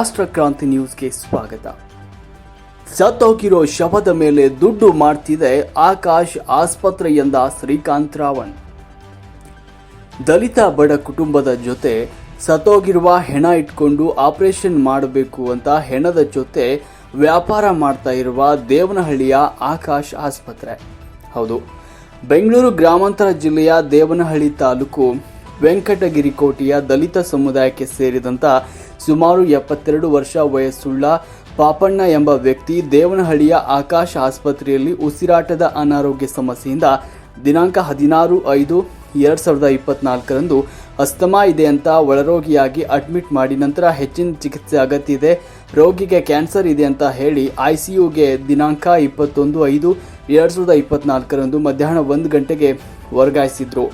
ರಾಷ್ಟ್ರ ಕ್ರಾಂತಿ ನ್ಯೂಸ್ಗೆ ಸ್ವಾಗತ. ಸತ್ತೋಗಿರೋ ಶವದ ಮೇಲೆ ದುಡ್ಡು ಮಾಡ್ತಿದೆ ಆಕಾಶ್ ಆಸ್ಪತ್ರೆಯಿಂದ ಶ್ರೀಕಾಂತ್ ರಾವಣ್. ದಲಿತ ಬಡ ಕುಟುಂಬದ ಜೊತೆ ಸತ್ತೋಗಿರುವ ಹೆಣ ಇಟ್ಕೊಂಡು ಆಪರೇಷನ್ ಮಾಡಬೇಕು ಅಂತ ಹೆಣದ ಜೊತೆ ವ್ಯಾಪಾರ ಮಾಡ್ತಾ ಇರುವ ದೇವನಹಳ್ಳಿಯ ಆಕಾಶ್ ಆಸ್ಪತ್ರೆ. ಹೌದು, ಬೆಂಗಳೂರು ಗ್ರಾಮಾಂತರ ಜಿಲ್ಲೆಯ ದೇವನಹಳ್ಳಿ ತಾಲೂಕು ವೆಂಕಟಗಿರಿ ಕೋಟೆಯ ದಲಿತ ಸಮುದಾಯಕ್ಕೆ ಸೇರಿದಂತ ಸುಮಾರು ಎಪ್ಪತ್ತೆರಡು ವರ್ಷ ವಯಸ್ಸುಳ್ಳ ಪಾಪಣ್ಣ ಎಂಬ ವ್ಯಕ್ತಿ ದೇವನಹಳ್ಳಿಯ ಆಕಾಶ ಆಸ್ಪತ್ರೆಯಲ್ಲಿ ಉಸಿರಾಟದ ಅನಾರೋಗ್ಯ ಸಮಸ್ಯೆಯಿಂದ ದಿನಾಂಕ ಹದಿನಾರು ಐದು ಎರಡು ಸಾವಿರದ ಇಪ್ಪತ್ನಾಲ್ಕರಂದು ಅಸ್ತಮಾ ಇದೆ ಅಂತ ಒಳರೋಗಿಯಾಗಿ ಅಡ್ಮಿಟ್ ಮಾಡಿ ನಂತರ ಹೆಚ್ಚಿನ ಚಿಕಿತ್ಸೆ ಅಗತ್ಯ ಇದೆ ರೋಗಿಗೆ ಕ್ಯಾನ್ಸರ್ ಇದೆ ಅಂತ ಹೇಳಿ ಐಸಿಯುಗೆ ದಿನಾಂಕ ಇಪ್ಪತ್ತೊಂದು ಐದು ಎರಡು ಸಾವಿರದ ಇಪ್ಪತ್ನಾಲ್ಕರಂದು ಮಧ್ಯಾಹ್ನ ಒಂದು ಗಂಟೆಗೆ ವರ್ಗಾಯಿಸಿದ್ರು.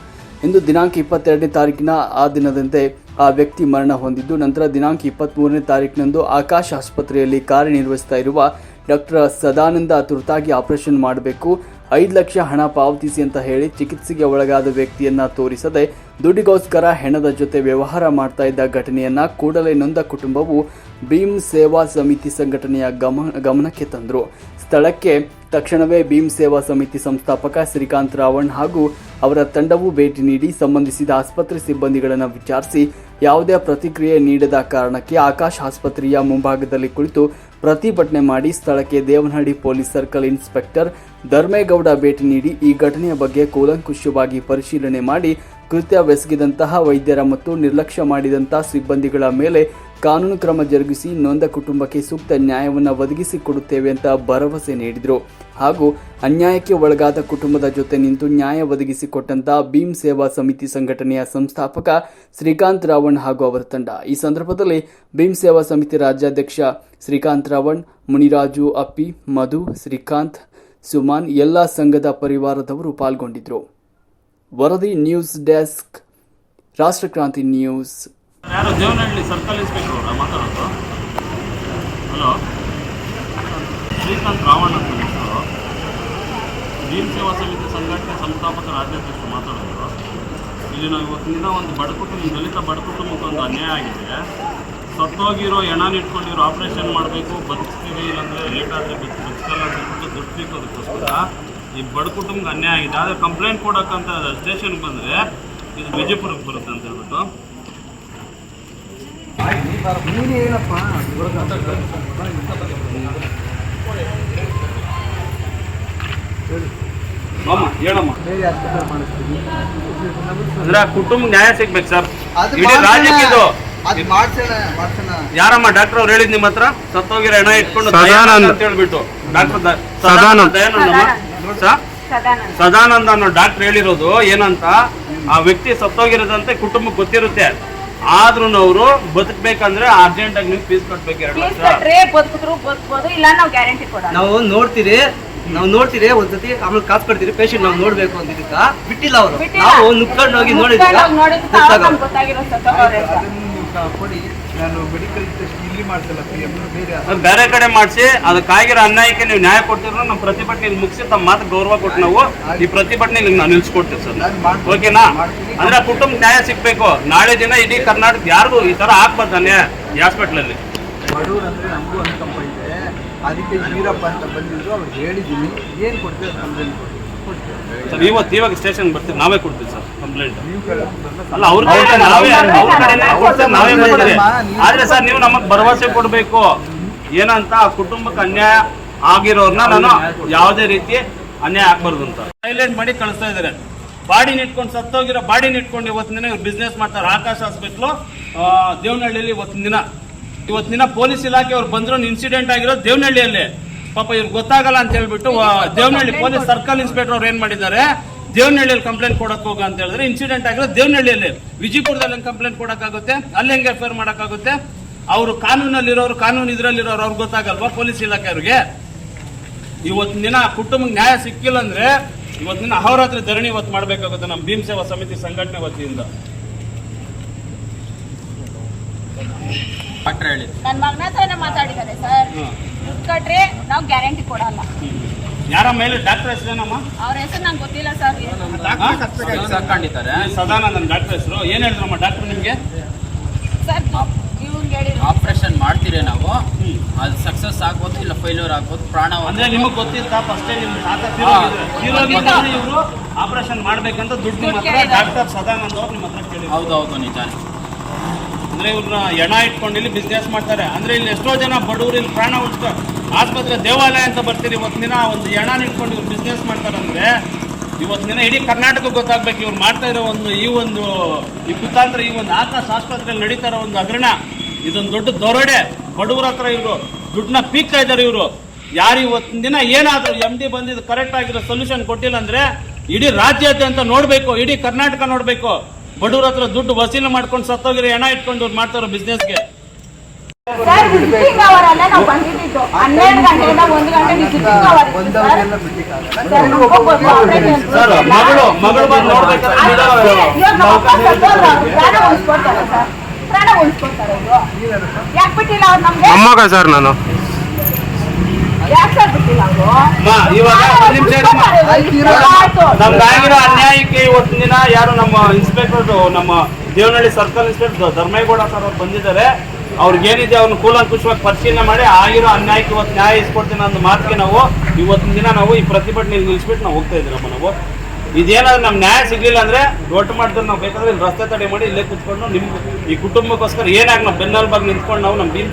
ಇಂದು ದಿನಾಂಕ ಇಪ್ಪತ್ತೆರಡನೇ ತಾರೀಕಿನ ಆ ದಿನದಂತೆ ಆ ವ್ಯಕ್ತಿ ಮರಣ ಹೊಂದಿದ್ದು, ನಂತರ ದಿನಾಂಕ ಇಪ್ಪತ್ತ್ಮೂರನೇ ತಾರೀಕಿನಂದು ಆಕಾಶ ಆಸ್ಪತ್ರೆಯಲ್ಲಿ ಕಾರ್ಯನಿರ್ವಹಿಸ್ತಾ ಇರುವ ಡಾಕ್ಟರ್ ಸದಾನಂದ ತುರ್ತಾಗಿ ಆಪರೇಷನ್ ಮಾಡಬೇಕು. ಐದು ಲಕ್ಷ ಹಣ ಪಾವತಿಸಿ ಅಂತ ಹೇಳಿ ಚಿಕಿತ್ಸೆಗೆ ಒಳಗಾದ ವ್ಯಕ್ತಿಯನ್ನ ತೋರಿಸದೆ ದುಡ್ಡಿಗೋಸ್ಕರ ಹೆಣದ ಜೊತೆ ವ್ಯವಹಾರ ಮಾಡ್ತಾ ಇದ್ದ ಘಟನೆಯನ್ನ ಕೂಡಲೇ ನೊಂದ ಕುಟುಂಬವು ಭೀಮ್ ಸೇವಾ ಸಮಿತಿ ಸಂಘಟನೆಯ ಗಮನ ಗಮನಕ್ಕೆ ತಂದರು. ಸ್ಥಳಕ್ಕೆ ತಕ್ಷಣವೇ ಭೀಮ್ ಸೇವಾ ಸಮಿತಿ ಸಂಸ್ಥಾಪಕ ಶ್ರೀಕಾಂತ್ ರಾವಣ್ ಹಾಗೂ ಅವರ ತಂಡವು ಭೇಟಿ ನೀಡಿ ಸಂಬಂಧಿಸಿದ ಆಸ್ಪತ್ರೆ ಸಿಬ್ಬಂದಿಗಳನ್ನು ವಿಚಾರಿಸಿ ಯಾವುದೇ ಪ್ರತಿಕ್ರಿಯೆ ನೀಡದ ಕಾರಣಕ್ಕೆ ಆಕಾಶ್ ಆಸ್ಪತ್ರೆಯ ಮುಂಭಾಗದಲ್ಲಿ ಕುಳಿತು ಪ್ರತಿಭಟನೆ ಮಾಡಿ ಸ್ಥಳಕ್ಕೆ Devanahalli police circle inspector Dharmegowda ಭೇಟಿ ನೀಡಿ ಈ ಘಟನೆಯ ಬಗ್ಗೆ ಕೂಲಂಕುಷವಾಗಿ ಪರಿಶೀಲನೆ ಮಾಡಿ ಕೃತ್ಯವೆಸಗಿದಂತಹ ವೈದ್ಯರ ಮತ್ತು ನಿರ್ಲಕ್ಷ್ಯ ಮಾಡಿದಂತಹ ಸಿಬ್ಬಂದಿಗಳ ಮೇಲೆ ಕಾನೂನು ಕ್ರಮ ಜರುಗಿಸಿ ನೊಂದ ಕುಟುಂಬಕ್ಕೆ ಸೂಕ್ತ ನ್ಯಾಯವನ್ನು ಒದಗಿಸಿಕೊಡುತ್ತೇವೆ ಅಂತ ಭರವಸೆ ನೀಡಿದರು. ಹಾಗೂ ಅನ್ಯಾಯಕ್ಕೆ ಒಳಗಾದ ಕುಟುಂಬದ ಜೊತೆ ನಿಂತು ನ್ಯಾಯ ಒದಗಿಸಿಕೊಟ್ಟಂತಹ ಭೀಮ್ ಸೇವಾ ಸಮಿತಿ ಸಂಘಟನೆಯ ಸಂಸ್ಥಾಪಕ ಶ್ರೀಕಾಂತ್ ರಾವಣ್ ಹಾಗೂ ಅವರ ತಂಡ. ಈ ಸಂದರ್ಭದಲ್ಲಿ ಭೀಮ್ ಸೇವಾ ಸಮಿತಿ ರಾಜ್ಯಾಧ್ಯಕ್ಷ ಶ್ರೀಕಾಂತ್ ರಾವಣ್, ಮುನಿರಾಜು ಅಪ್ಪಿ, ಮಧು, ಶ್ರೀಕಾಂತ್, ಸುಮಾನ್ ಎಲ್ಲ ಸಂಘದ ಪರಿವಾರದವರು ಪಾಲ್ಗೊಂಡಿದ್ದರು. ವರದಿ news desk Rashtrakranti news. Circle Ravan Bheem Seva Samiti ಸಂಘಟನೆ ಸಂಸ್ಥಾಪಕ ರಾಜ್ಯಾಧ್ಯಕ್ಷರು ಮಾತಾಡೋದು ಇಲ್ಲಿ ನಾವು ಇವತ್ತಿನ ಒಂದು ಬಡ ಕುಟುಂಬ ದಲಿತ ಬಡ ಕುಟುಂಬಕ್ಕೆ ಒಂದು ಅನ್ಯಾಯ ಆಗಿದೆ. ಸತ್ತೋಗಿರೋ ಹೆಣನ ಇಟ್ಕೊಂಡಿರೋ ಆಪ್ರೇಷನ್ ಮಾಡಬೇಕು ಬದುಕ್ತೀವಿ ಇಲ್ಲಾಂದರೆ ಲೇಟ್ ಆದರೆ ಬದುಕು ಬದುಕಲ್ಲ ಅಂತ ಈ ಬಡ ಕುಟುಂಬಕ್ಕೆ ಅನ್ಯಾಯ ಆಗಿದೆ. ಆದರೆ ಕಂಪ್ಲೇಂಟ್ ಕೊಡೋಕ್ಕಂತ ಸ್ಟೇಷನ್ಗೆ ಬಂದರೆ ಇದು ವಿಜಯಪುರಕ್ಕೆ ಬರುತ್ತೆ ಅಂತ ಹೇಳ್ಬಿಟ್ಟು. ಅಮ್ಮ ಹೇಳಮ್ಮ. ಅಂದ್ರೆ ಕುಟುಂಬ ನ್ಯಾಯ ಸಿಗ್ಬೇಕು ಸರ್. ಅದು ಇಡೀ ರಾಜ್ಯಕ್ಕೆ ಇದು ಅದು ಮಾಡ್ಸೋಣ ಮಾಡ್ಸೋಣ. ಯಾರಮ್ಮ ಡಾಕ್ಟರ್ ಅವ್ರು ಹೇಳಿದ್ ನಿಮ್ಮ ಹತ್ರ? ಸತ್ತೋಗಿರೋ ಹೆಣ ಇಟ್ಕೊಂಡು ಸದಾನಂದ. ದಯಾನಂದ ಅಂತ ಹೇಳ್ಬಿಟ್ಟು. ಡಾಕ್ಟರ್ ಸದಾನಂದ. ದಯಾನಂದಮ್ಮ ಸರ್ ಸದಾನಂದ. ಸದಾನಂದ. ಅನ್ನೋ ಡಾಕ್ಟರ್ ಹೇಳಿರೋದು ಏನಂತ? ಆ ವ್ಯಕ್ತಿ ಸತ್ತೋಗಿರೋದಂತೆ ಕುಟುಂಬಕ್ಕೆ ಗೊತ್ತಿರುತ್ತೆ. ಆದ್ರೂ ಅವರು ಬದುಕ್ಬೇಕಂದ್ರೆ ಅರ್ಜೆಂಟ್ ಆಗಿ ನೀವು ಫೀಸ್ ಕಟ್ಬೇಕು ಎರಡು ಪ್ಲೀಸ್ ಲಕ್ಷ. ಕಟ್ರೆ ಬದುಕಿದ್ರು ಬದುಕ್ಬೋದು ಇಲ್ಲ ನಾವು ಗ್ಯಾರಂಟಿ ಕೊಡೋಣ ನಾವು ನೋಡ್ತೀರಿ ನಾವು ನೋಡ್ತೀರಿ ಒಂದ್ಸತಿ ಆಮೇಲೆ ಕಾಸು ಕೊಡ್ತೀರಿ ಪೇಷಂಟ್ ನಾವು ನೋಡ್ಬೇಕು ಅಂದಿದ್ದಕ್ಕ ಬಿಟ್ಟಿಲ್ಲ ಅವರು. ನಾವು ನುಕ್ಕೊಂಡು ಹೋಗಿ ಅಂತ. ಪಿ ಬೇರೆ ಕಡೆ ಮಾಡಿಸಿ ಅದಕ್ಕಾಗಿರೋ ಅನ್ಯಾಯಕ್ಕೆ ನೀವು ನ್ಯಾಯ ಕೊಡ್ತಿರೋ ನಮ್ಮ ಪ್ರತಿಭಟನೆ ಇಲ್ಲಿ ಮುಗಿಸಿ ತಮ್ಮ ಮಾತು ಗೌರವ ಕೊಟ್ಟು ನಾವು ಈ ಪ್ರತಿಭಟನೆ ಇಲ್ಲಿ ನಾವು ನಿಲ್ಸ್ಕೊಡ್ತೀವಿ ಸರ್. ಓಕೆನಾ. ಅಂದ್ರೆ ಕುಟುಂಬ ನ್ಯಾಯ ಸಿಗ್ಬೇಕು. ನಾಳೆ ದಿನ ಇಡೀ ಕರ್ನಾಟಕ ಯಾರಿಗೂ ಈ ತರ ಆಗ್ಬಾರ್ದು ಅನ್ಯಾಯ ಈ ಹಾಸ್ಪಿಟ್ಲಲ್ಲಿ ಬಡವರು ಅಂದ್ರೆ ನಮಗೂ ಅನುಕಂಪ ಇದೆ. ಅದಕ್ಕೆ ವೀರಪ್ಪ ಅಂತ ಬಂದಿದ್ರು ಅವ್ರು ಹೇಳಿದ್ದೀನಿ ಏನು ಕೊಡ್ತೀವಿ ಕಂಪ್ಲೇಂಟ್ ಕೊಡ್ತೀವಿ ಸರ್ ಇವತ್ತು ಇವಾಗ ಸ್ಟೇಷನ್ ಬರ್ತೀವಿ ನಾವೇ ಕೊಡ್ತೀವಿ ಸರ್ ಕಂಪ್ಲೇಂಟ್ ಅಲ್ಲ ಅವ್ರ ಕಡೆ ನಾವೇ ಅವ್ರ ಕಡೆನೇ ಕೊಡ್ತೀವಿ, ನಾವೇ ಬರ್ತೀವಿ ಆದ್ರೆ ಸರ್ ನೀವು ನಮಗೆ ಭರವಸೆ ಕೊಡ್ಬೇಕು. ಏನಂತ ಆ ಕುಟುಂಬಕ್ಕೆ ಅನ್ಯಾಯ ಆಗಿರೋರ್ನ ನಾನು ಯಾವುದೇ ರೀತಿ ಅನ್ಯಾಯ ಆಗ್ಬಾರ್ದು ಅಂತ. ಸೈಲೆಂಟ್ ಮಾಡಿ ಕಳಿಸ್ತಾ ಇದಾರೆ ಬಾಡಿ ಇಟ್ಕೊಂಡು ಸತ್ತೋಗಿರೋ ಬಾಡಿ ಇಟ್ಕೊಂಡು ಇವತ್ತಿನ ದಿನ ಬಿಸ್ನೆಸ್ ಮಾಡ್ತಾರೆ. ಆಕಾಶ ಹಾಸ್ಪಿಟ್ಲು ದೇವನಹಳ್ಳಿಯಲ್ಲಿ ಇವತ್ತಿನ ದಿನ. ಇವತ್ತಿನ ದಿನ ಪೊಲೀಸ್ ಇಲಾಖೆ ಅವ್ರು ಬಂದ್ರು ಇನ್ಸಿಡೆಂಟ್ ಆಗಿರೋದು ದೇವನಹಳ್ಳಿಯಲ್ಲಿ. ಪಾಪ ಇವ್ರಿಗೆ ಗೊತ್ತಾಗಲ್ಲ ಅಂತ ಹೇಳ್ಬಿಟ್ಟು ದೇವನಹಳ್ಳಿ ಪೊಲೀಸ್ ಸರ್ಕಲ್ ಇನ್ಸ್ಪೆಕ್ಟರ್ ಅವ್ರು ಏನ್ ಮಾಡಿದ್ದಾರೆ ದೇವನಹಳ್ಳಿಯಲ್ಲಿ ಕಂಪ್ಲೇಂಟ್ ಕೊಡಕ್ ಹೋಗ ಅಂತ ಹೇಳಿದ್ರೆ ಇನ್ಸಿಡೆಂಟ್ ಆಗಿರೋದು ದೇವನಹಳ್ಳಿಯಲ್ಲಿ. ವಿಜಯಪುರದಲ್ಲಿ ಕಂಪ್ಲೇಂಟ್ ಕೊಡಕ್ಕಾಗುತ್ತೆ ಅಲ್ಲಿ ಹೆಂಗೆ ಎಫ್ ಮಾಡಕ್ಕಾಗುತ್ತೆ? ಅವರು ಕಾನೂನಲ್ಲಿರೋರು ಕಾನೂನು ಇದ್ರಲ್ಲಿರೋರು ಅವ್ರಿಗೆ ಗೊತ್ತಾಗಲ್ವಾ ಪೊಲೀಸ್ ಇಲಾಖೆ ಅವ್ರಿಗೆ? ಇವತ್ತಿನ ದಿನ ಕುಟುಂಬಕ್ಕೆ ನ್ಯಾಯ ಸಿಕ್ಕಿಲ್ಲ ಅಂದ್ರೆ ಇವತ್ತಿನ ದಿನ ಅಹೋರಾತ್ರಿ ಧರಣಿ ಇವತ್ತು ಮಾಡಬೇಕಾಗುತ್ತೆ ನಮ್ಮ ಭೀಮ್ ಸೇವಾ ಸಮಿತಿ ಸಂಘಟನೆ ವತಿಯಿಂದ. ನನ್ನ ಮಗನ ಹತ್ರನೇ ಮಾತಾಡಿದ್ದಾರೆ ಸರ್. ದುಡ್ಡು ಕಟ್ರೆ ನಾವು ಗ್ಯಾರಂಟಿ ಕೊಡಲ್ಲ. ಯಾರ ಮೇಲೆ ಡಾಕ್ಟರ್ ಹೆಸರೇನಮ್ಮ? ಅವ್ರ ಹೆಸರು ನಂಗೆ ಗೊತ್ತಿಲ್ಲ ಸರ್. ಸದಾನಂದನ್ ಡಾಕ್ಟರ್ ಹೆಸರು. ಏನ್ ಹೇಳಿದ್ರಮ್ಮ ಡಾಕ್ಟರ್ ನಿಮ್ಗೆ? ಸರ್ ಇವನ್ ಹೇಳಿದ್ರು ಆಪರೇಷನ್ ಮಾಡ್ತೀರಿ ನಾವು. ಅದು ಸಕ್ಸಸ್ ಆಗ್ಬೋದು ಇಲ್ಲ ಫೈಲ್ಯೂರ್ ಆಗ್ಬೋದು ಪ್ರಾಣ ಅಂದ್ರೆ ನಿಮಗೆ ಗೊತ್ತಿತ್ತಾ ಫಸ್ಟೇ ನಿಮ್ ತಾತ ಹಾ. ಇವರು ಆಪರೇಷನ್ ಮಾಡ್ಬೇಕಂತ ದುಡ್ಡು ನಿಮ್ಮ ಡಾಕ್ಟರ್ ಸದಾನಂದ್ ಅವ್ರು ನಿಮ್ಮ ಹತ್ರ ಹೌದು ಹೌದೌದು ನಿಜ ಅಂದ್ರೆ ಇವ್ರನ್ನ ಹೆಣ ಇಟ್ಕೊಂಡು ಇಲ್ಲಿ ಬಿಸ್ನೆಸ್ ಮಾಡ್ತಾರೆ. ಅಂದ್ರೆ ಇಲ್ಲಿ ಎಷ್ಟೋ ಜನ ಬಡವರು ಇಲ್ಲಿ ಪ್ರಾಣ ಉಳಿಸ್ತಾರೆ ಆಸ್ಪತ್ರೆ, ದೇವಾಲಯ ಅಂತ ಬರ್ತೀರಿ. ಇವತ್ತಿನ ದಿನ ಒಂದು ಎಣ ಇಟ್ಕೊಂಡು ಇವ್ರು ಬಿಸ್ನೆಸ್ ಮಾಡ್ತಾರೆ ಅಂದ್ರೆ ಇವತ್ತಿನ ದಿನ ಇಡೀ ಕರ್ನಾಟಕ ಗೊತ್ತಾಗ್ಬೇಕು. ಇವ್ರು ಮಾಡ್ತಾ ಇರೋ ಒಂದು ಈ ಒಂದು ಈ ಕುತಾಂತ್ರ, ಈ ಒಂದು ಆಕಾಶ ಆಸ್ಪತ್ರೆಯಲ್ಲಿ ನಡೀತಾ ಇರೋ ಒಂದು ಹಗರಣ, ಇದೊಂದು ದೊಡ್ಡ ದೊರಡೆ. ಬಡವ್ರ ಹತ್ರ ಇವರು ದುಡ್ಡನ್ನ ಪೀಕ್ತಾ ಇದ್ದಾರೆ ಇವರು. ಯಾರು ಇವತ್ತಿನ ದಿನ ಏನಾದರೂ ಎಂ ಡಿ ಬಂದಿದ್ದು ಕರೆಕ್ಟ್ ಆಗಿರೋ ಸೊಲ್ಯೂಷನ್ ಕೊಟ್ಟಿಲ್ಲ ಅಂದ್ರೆ ಇಡೀ ರಾಜ್ಯಾದ್ಯಂತ ನೋಡಬೇಕು, ಇಡೀ ಕರ್ನಾಟಕ ನೋಡ್ಬೇಕು. ಬಡವ್ರ ಹತ್ರ ದುಡ್ಡು ವಸೂಲಿ ಮಾಡ್ಕೊಂಡು ಸತ್ತೋಗಿರೋ ಹೆಣ ಇಟ್ಕೊಂಡು ಅವ್ರು ಮಾಡ್ತಾರೋ ಬಿಸ್ನೆಸ್ಗೆ ಸರ್. ಮಗಳು ಮಗಳು ಬಂದು ನೋಡ್ಬೇಕಾದ್ರೆ ಸರ್. ಪ್ರಾಣ ಆಗಿರೋ ಅನ್ಯಾಯಕ್ಕೆ ಇವತ್ತಿನ ದಿನ ಯಾರು ನಮ್ಮ ಇನ್ಸ್ಪೆಕ್ಟರ್ ನಮ್ಮ Devanahalli circle inspector Dharmegowda sir ಅವ್ರು ಬಂದಿದ್ದಾರೆ. ಅವ್ರಿಗೇನಿದೆ ಅವ್ನ ಕೂಲಂಕುಷವಾಗಿ ಪರಿಶೀಲನೆ ಮಾಡಿ ಆಗಿರೋ ಅನ್ಯಾಯಕ್ಕೆ ಇವತ್ತು ನ್ಯಾಯ ಇಸ್ಕೊಡ್ತೀನಿ ಅನ್ನೋ ಮಾತಿಗೆ ನಾವು ಇವತ್ತಿನ ದಿನ ನಾವು ಈ ಪ್ರತಿಭಟನೆ ನಿಲ್ಲಿಸ್ಬಿಟ್ಟು ನಾವು ಹೋಗ್ತಾ ಇದ್ದೀರಮ್ಮ ನಾವು. ಇದೇನಾದ್ರೂ ನಮ್ ನ್ಯಾಯ ಸಿಗ್ಲಿಲ್ಲ ಅಂದ್ರೆ ದೊಡ್ಡ ಮಾಡಿದ್ರೆ ನಾವು ಬೇಕಾದ್ರೆ ಇಲ್ಲಿ ರಸ್ತೆ ತಡೆ ಮಾಡಿ ಇಲ್ಲೇ ಕುತ್ಕೊಂಡು ನಿಮ್ಗೆ ಈ ಕುಟುಂಬಕ್ಕೋಸ್ಕರ ಏನಾಗ ನಾವು ಬೆನ್ನೆಲುಬಾಗಿ ನಿಂತ್ಕೊಂಡು ನಾವು ನಮ್ಮ ಭೀಮ್